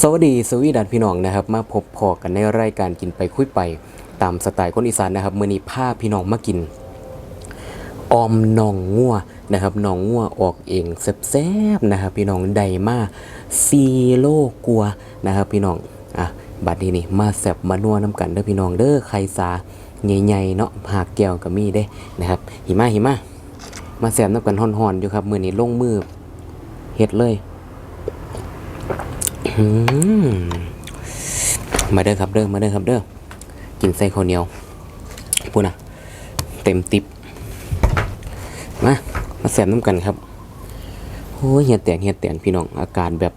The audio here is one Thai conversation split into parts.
สวัสดีสวีดันพี่น้องนะครับมาพบพอกันในรายการกินไปคุยไป ตามสไตล์คนอีสานนะครับมื้อนี้พาพี่น้องมากินออมนองงัวนะครับนองงัวออกเองแซ่บๆนะครับ พี่น้องใดมาซีโลกลัวนะครับ พี่น้องอะบัดนี้นี่มาแซ่บมานัวน้ำกันเด้อพี่น้องเด้อใครสาใหญ่ๆเนาะหากแก้วก็มีเด้นะครับ หิมะหิมะมาแซ่บน้ำกันฮ้อนๆอยู่ครับมื้อนี้ลงมือเฮ็ดเลย มาเด้อครับเด้อมาเด้อครับเด้อกินไส้ข้าวเหนียวพูดนะเต็มติบมามาแสบน้ำกันครับโอ้ยเหียแตกเหียแตนพี่น้องอาการแบบ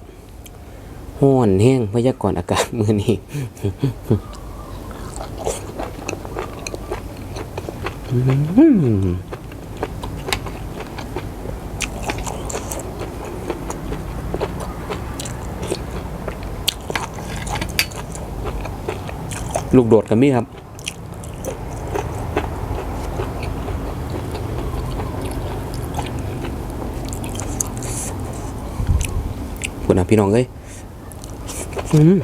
ห้อนแห้งพยากรณ์อากาศมือนี้อืม ลูกโดดกันมี่ครับคุณนะพี่น้องเอ้ยอืม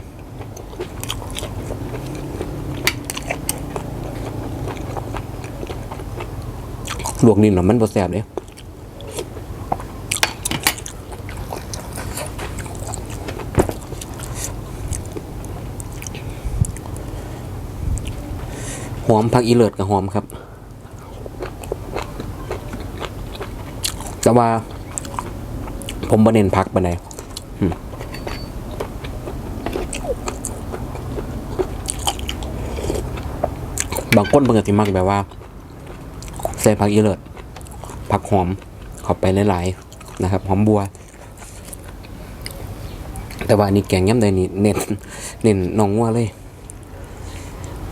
ลวกนี่หน่ะมันบ่แซ่บเลย หอมผักอีเลิศกับหอมครับ แต่ว่า ผมบ่เน้นผักปานใดบางคนเพิ่งจะมักแบบว่า ใส่ผักอีเลิศผักหอมเข้าไปหลายๆนะครับ หอมบัว แต่ว่านี่แกงย่ำใดนี่เน้นเน้นนองงัวเลย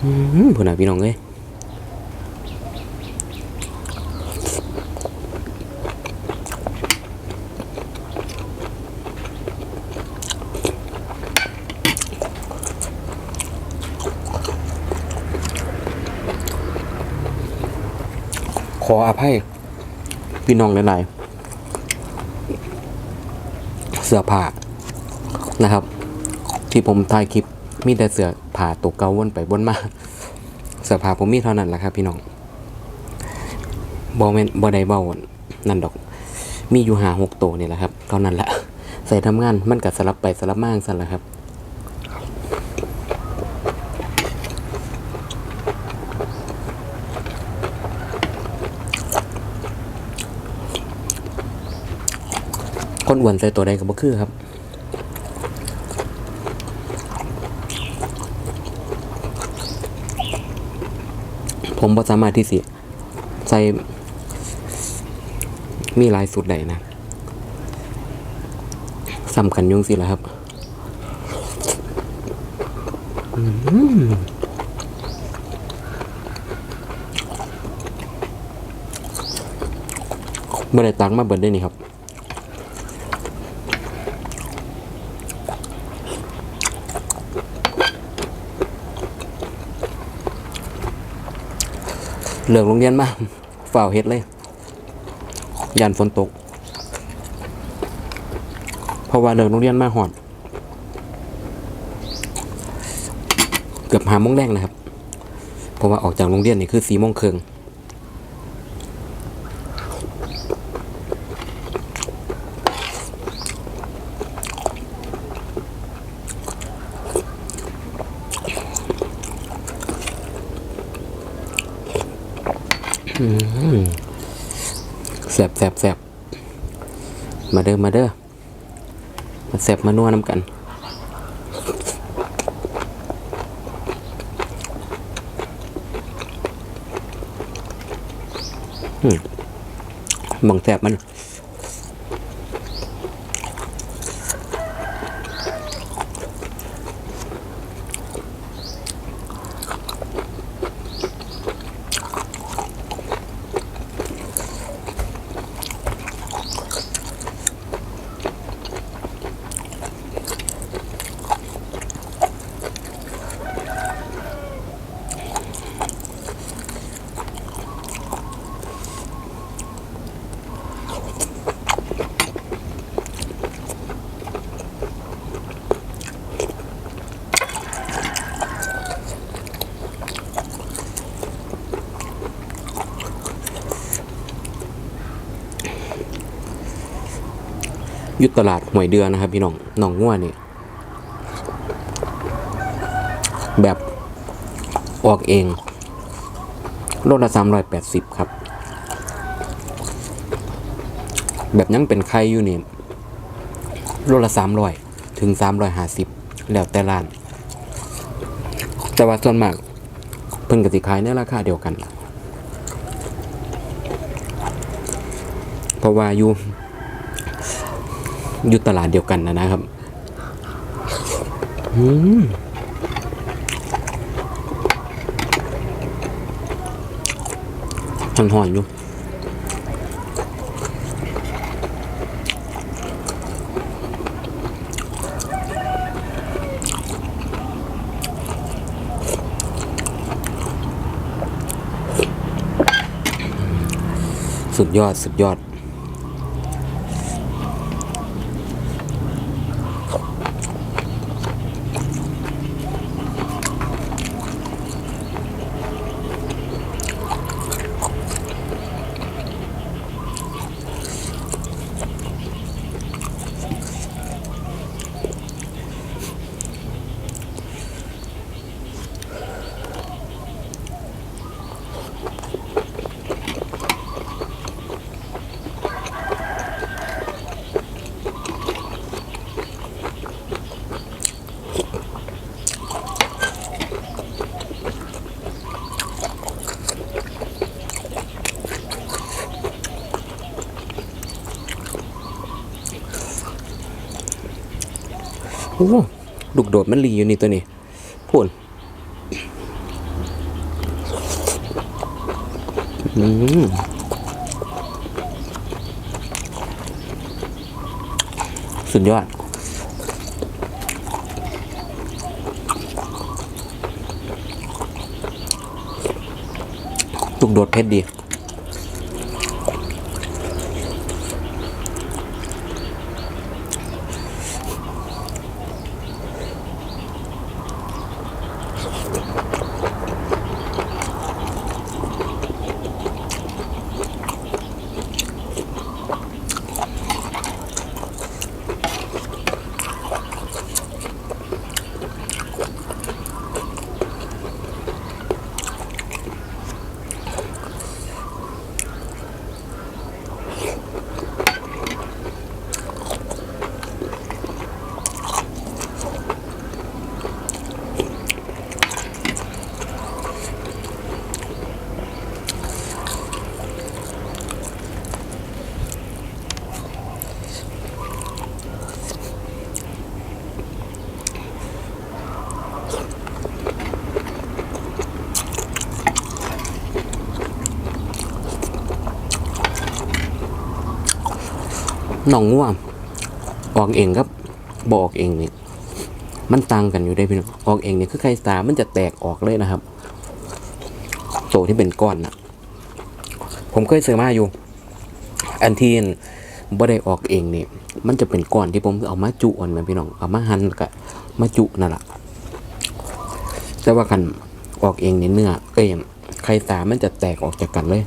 พูดนะพี่น้องเอ้ยขออภัยพี่น้องหลายๆเสื้อผ้านะครับ ที่ผมถ่ายคลิปมีแต่เสื้อ ผ้าตกเกาวนไปวนมาสื้อผ้าผมมีเท่านั้นแหละครับ พี่น้องบอแมนบอไดบานั่นดอก มีอยู่หาหกตัวนี่แหละครับเท่านั้นแหละใส่ทำงานมันกัสลับไปสลับมาสั่นแหละครับคนอ้วนใส่ตัวใดก็บ่คือครับ ผมบ่สามารถที่สิใส่มีหลายสูตรใดนะสำคัญยุ่งสิละครับอืมเมื่อไรตังมาเบิดได้นี่ครับ เลิกโรงเรียนมาฝ่าวเฮ็ดเลยยันฝนตก เพราะว่าเลิกโรงเรียนมาหอด เกือบหาโมงแรกนะครับ เพราะว่าออกจากโรงเรียนนี่คือสี่โมงครึ่ง แสบแสบแสบมาเด้อมาเด้อมาแสบมานัวน้ำกัน อืมบังแสบมัน อยุตลาดหวยเดือนนะครับ พี่น้องหนองง่วนี่แบบออกเองโลละสามร้อยแปดสิบครับ แบบยังเป็นไข่อยู่นี่โลละสามร้อยถึงสามร้อยห้าสิบแล้วแต่ร้าน แต่ว่าส่วนมากเพิ่นกสิขายในราคาเดียวกัน เพราะว่าอยู่ อยู่ตลาดเดียวกันนะนะครับอืมหอนๆอยู่สุดยอด สุดยอด ลูกโดดมันรีอยู่นี่ตัวนี้พูนอืมสุดยอดลูกโดดเพชรดี นองง่วงออกเองครับบอกเองนี่มันต่างกันอยู่ได้พี่น้องออกเองเนี่ยคือไข่สามันจะแตกออกเลยนะครับโตที่เป็นก้อนนะผมเคยซื้อมาอยู่ อันที่บ่ได้ออกเองนี่มันจะเป็นก้อนที่ผมเอามาจุอ่อนมาพี่น้องเอามาหั่นแล้วก็มาจุนั่นแหละแต่ว่ากันออกเองนี่เนื้อเอ้ยไข่สามันจะแตกออกจากกันเลย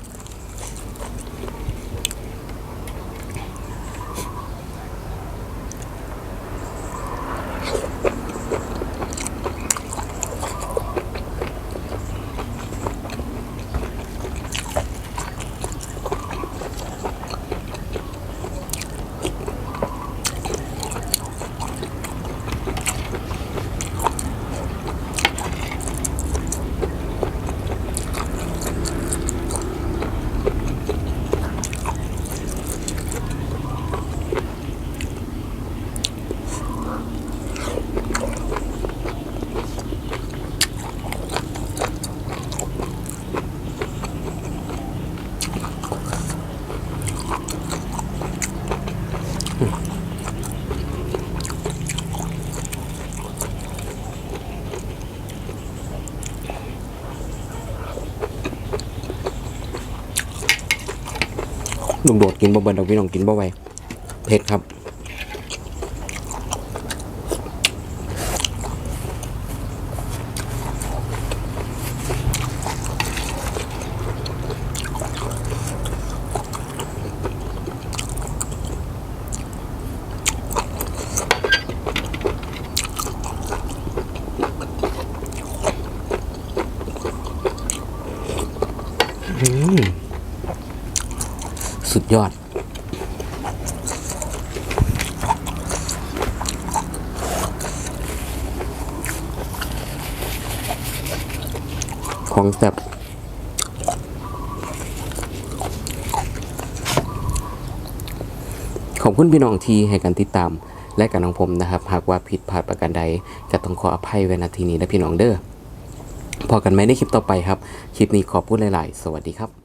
ลุงโดดกินบ่เบิดดอกพี่น้องกินบ่ไหวเผ็ดครับ อ สุด ยอด ของแซ่บขอบคุณพี่น้องที่ให้การติดตามและกันของผมนะครับ หากว่าผิดพลาดประการใดก็ต้องขออภัยไว้ณทีนี้นะพี่น้องเด้อพอกันไหมในคลิปต่อไปครับ คลิปนี้ขอบคุณหลาย ๆ สวัสดีครับ